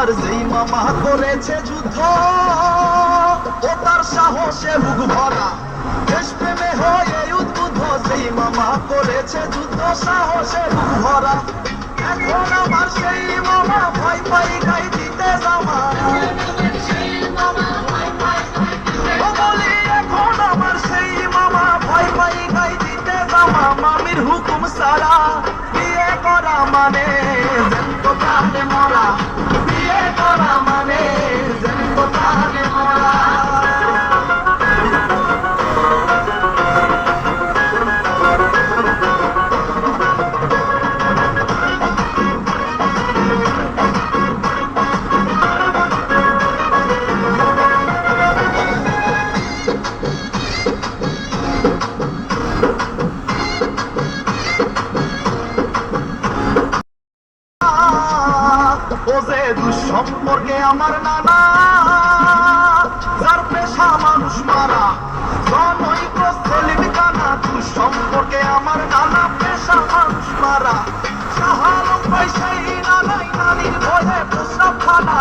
আমার যেই মামা করেছে যুদ্ধ, ও তার সাহসে বুক ভরা। দেশপ্রেমে হয়ে উদ্বুদ্ধ যেই মামা করেছে যুদ্ধ, সাহসে বুক ভরা। এখন আমার সেই মামা ভয় পাই যে দুঃসম্পর্কে আমার নানা, যার পেশা মানুষ মারা। জনৈক সেলিম কানা দুঃসম্পর্কে আমার নানা পেশা মানুষ মারা। শাহালম পয়সাই নানাই নানির ভয়ে প্রস্রাব খানা।